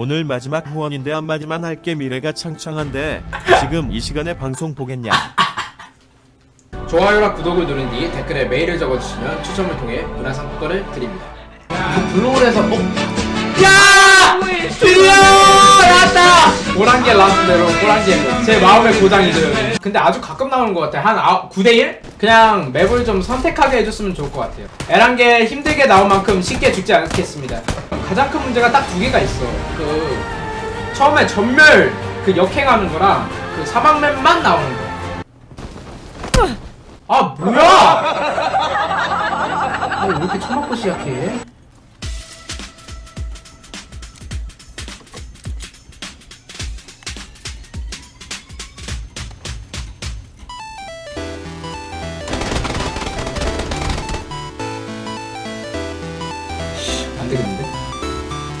오늘 마지막 후원인데 한마디만 할게 미래가 창창한데 지금 이 시간에 방송 보겠냐? 좋아요랑 구독을 누른 뒤 댓글에 메일을 적어주시면 추첨을 통해 문화상품권을 드립니다. 그 블로그에서 어? 야! 드디어 나왔다! 호랑개 라스대로 호랑개 제 마음의 고장이죠. 근데 아주 가끔 나오는 것 같아. 한 아, 9대1? 그냥 맵을 좀 선택하게 해줬으면 좋을 것 같아요. 에란게 힘들게 나온 만큼 쉽게 죽지 않겠습니다. 가장 큰 문제가 딱 두 개가 있어. 그 처음에 전멸 그 역행하는 거랑 그 사막맵만 나오는 거. 아 뭐야? 아 왜 이렇게 처맞고 시작해?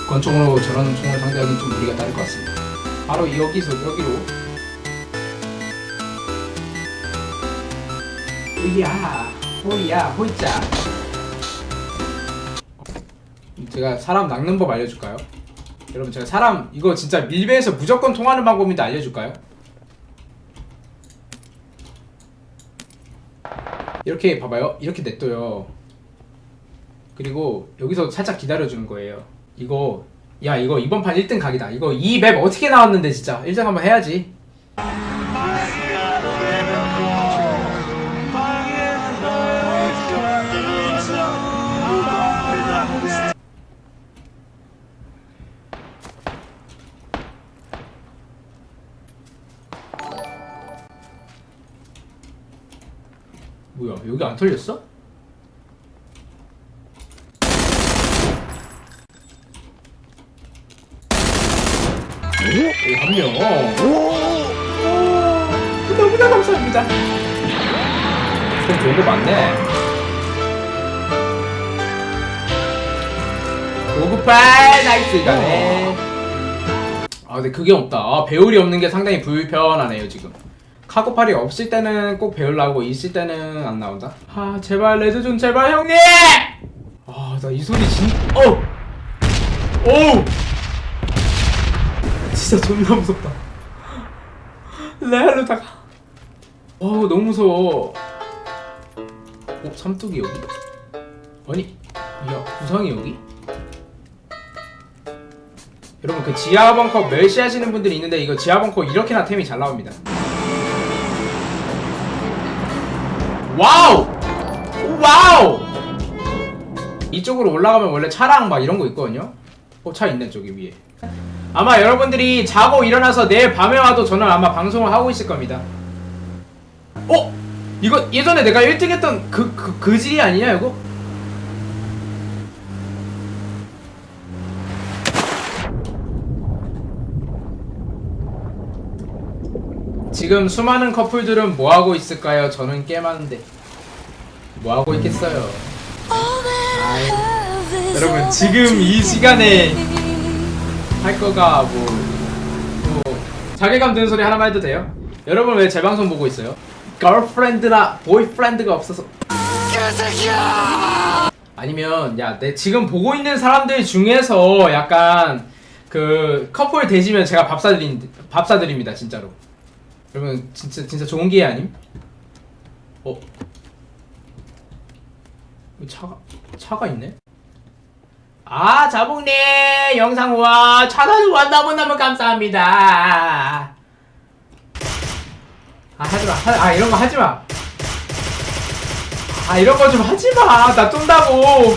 권총으로 저런 총을 상대하기는 좀 무리가 따를 것 같습니다. 바로 여기서 여기로 으야 호이야 호이자 제가 사람 낚는 법 알려줄까요? 여러분 제가 사람 이거 진짜 밀배에서 무조건 통하는 방법인데 알려줄까요? 이렇게 봐봐요 이렇게 냅둬요 그리고 여기서 살짝 기다려주는 거예요 이거 야 이거 이번 판 1등 각이다. 이거 이 맵 어떻게 나왔는데 진짜. 1등 한번 해야지. 뭐야 여기 안 털렸어? 여기 한 명. 너무나 감사합니다. 좀 좋은 거 많네. 고급발 나이스 가네. 아 근데 그게 없다. 아, 배율이 없는 게 상당히 불편하네요 지금. 카고팔이 없을 때는 꼭 배우려고 있을 때는 안 나온다. 아 제발 레드존 제발 형님. 아 나 이 소리 진. 어. 오. 진짜 존나 무섭다. 레알로 다가. 어 너무 무서워. 어 삼뚝이 여기. 아니 야 구상이 여기? 여러분 그 지하 벙커 멸시하시는 분들이 있는데 이거 지하 벙커 이렇게나 템이 잘 나옵니다. 와우! 와우! 이쪽으로 올라가면 원래 차랑 막 이런 거 있거든요? 어, 차 있네, 저기 위에. 아마 여러분들이 자고 일어나서 내일 밤에 와도 저는 아마 방송을 하고 있을 겁니다. 어? 이거 예전에 내가 1등 했던 그, 그, 그 질이 아니냐, 이거? 지금 수많은 커플들은 뭐 하고 있을까요? 저는 게임하는데 뭐 하고 있겠어요? 아이, 여러분 지금 이 시간에 할 거가 뭐, 뭐 자괴감 드는 소리 하나만 해도 돼요? 여러분 왜 제 방송 보고 있어요? 걸프렌드나 보이프렌드가 없어서 아니면 야 내 지금 보고 있는 사람들 중에서 약간 그 커플 되시면 제가 밥 사드린 밥 사드립니다 진짜로 여러분 진짜 진짜 좋은 기회 아님? 어? 차가 차가 있네? 아 자봉님 영상 와 차단 와 너무 너무 감사합니다. 아 하지마 하, 아 이런 거 하지마. 아 이런 거 좀 하지마 나 쫀다고.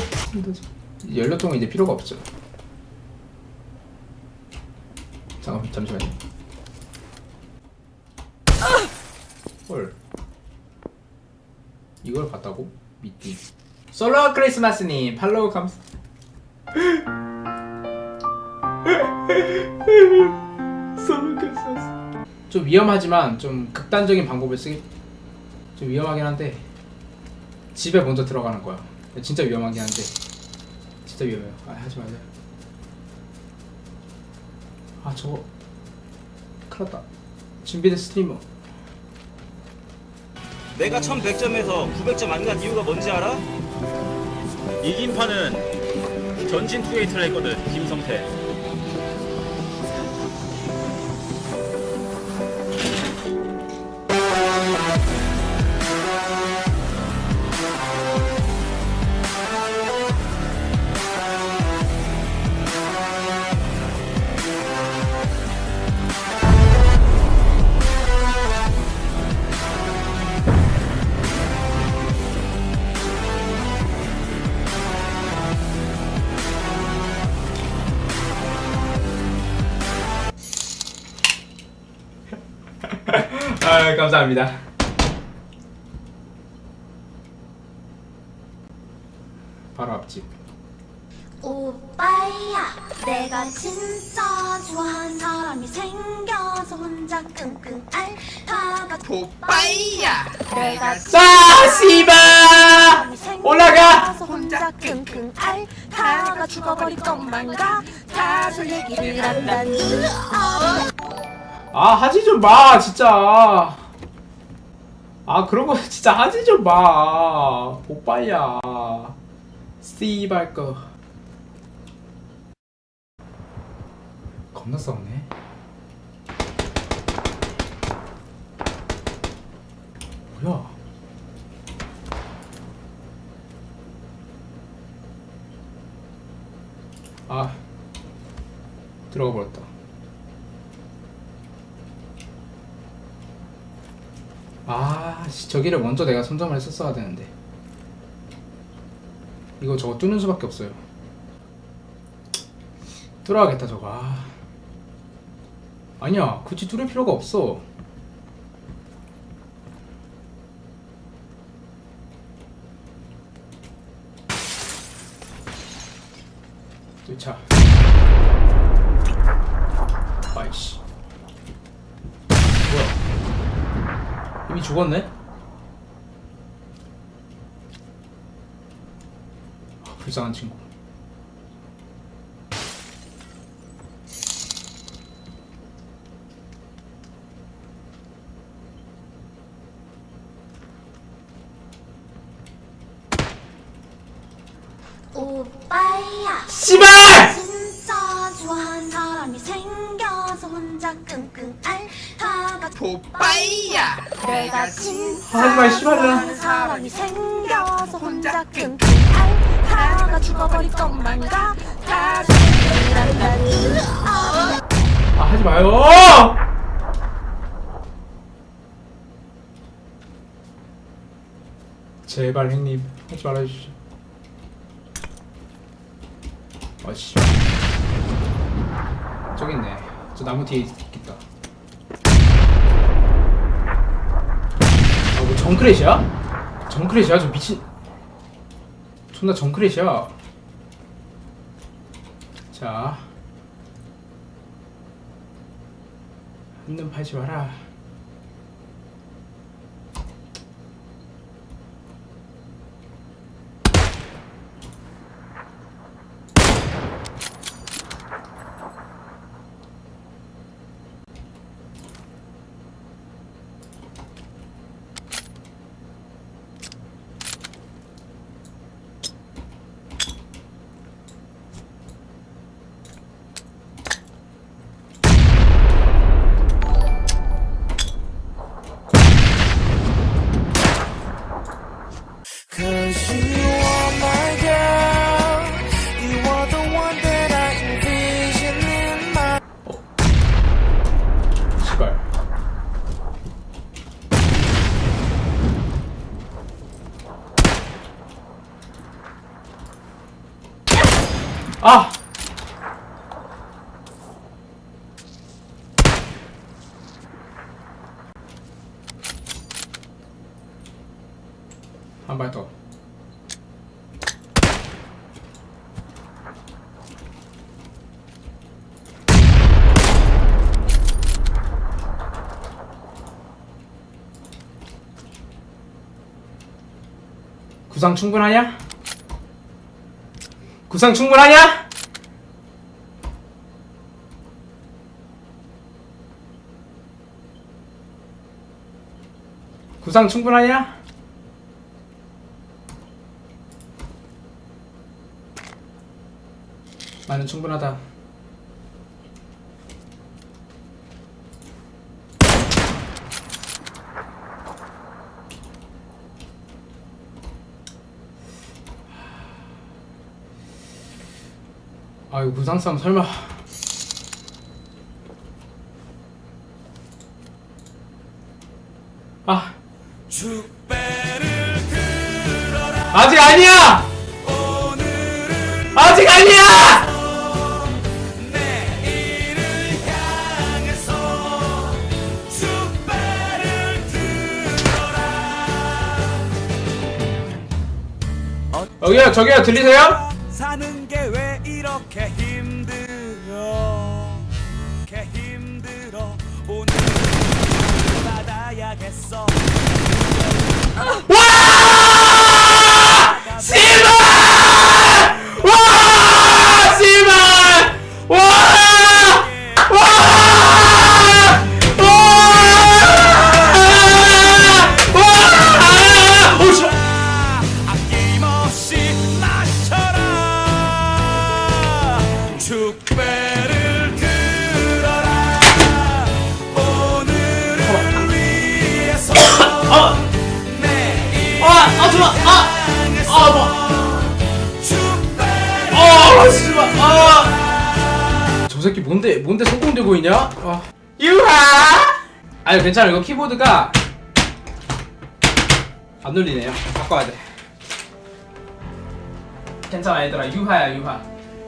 연료통은 이제 필요가 없죠. 잠깐 잠시만요. 헐. 이걸 봤다고? 미띠. 솔로 크리스마스님 팔로우 감사. 좀 위험하지만 좀 극단적인 방법을 쓰기 좀 위험하긴 한데 집에 먼저 들어가는 거야. 진짜 위험하긴 한데 진짜 위험해요. 아 하지 말래. 아 저거 큰일 났다. 준비된 스트리머. 내가 1100점에서 900점 안 간 이유가 뭔지 알아? 이긴 판은 전진 투게이트를 했거든 김성태 아 감사합니다. 바로 앞집. 오빠야 내가 진짜 좋아하는 사람이 생겨서 혼자 끙끙 앓다가 오빠야 내가 자 씨바 올라가. 생겨서 혼자 끙끙 앓다가 죽어버릴 것만 같아서 얘기를 한다니 아 하지 좀 마 진짜. 아 그런 거 진짜 하지 좀 마. 오빠야. 씨발 거. 겁나 싸우네. 뭐야? 아 들어가 버렸다. 아, 씨, 저기를 먼저 내가 선점을 했었어야 되는데. 이거 저거 뚫는 수밖에 없어요. 뚫어야겠다, 저거. 아. 아니야, 굳이 뚫을 필요가 없어. 뚫자. 아이씨. 이미 죽었네? 아, 불쌍한 친구. 오빠야 씨발! 진짜 좋아하는 사람이 생겨서 혼자 끙끙 앓 오빠야 내가 진짜 하지 마, 씨발이야. 좋아하는 사람이 생겨서 혼자 끙끙 앓다가 죽어버릴 것만 같아서 얘기를 한다니 아, 하지 마요! 제발 형님 하지 말아주시오. 아씨. 저기 있네. 저 나무 뒤에 있겠다. 아, 뭐 정크렛이야? 정크렛이야? 저 미친. 존나 정크렛이야. 자. 한눈 팔지 마라. 아! 한 발 더. 구상 충분하냐? 구상 충분하냐? 구상 충분하냐? 나는 충분하다. 이거 부상싸움 설마 아 아직 아니야! 아직 아니야! 여기요 저기요 들리세요? 사는 와! 아, 아, 좋아. 아, 아, 뭐. 축배를 아. 아. 저 새끼 뭔데 뭔데 손공 들고 있냐? 아. 유하. 아니 괜찮아 이거 키보드가 안 눌리네요. 바꿔야 돼. 괜찮아 얘들아 유하야 유하.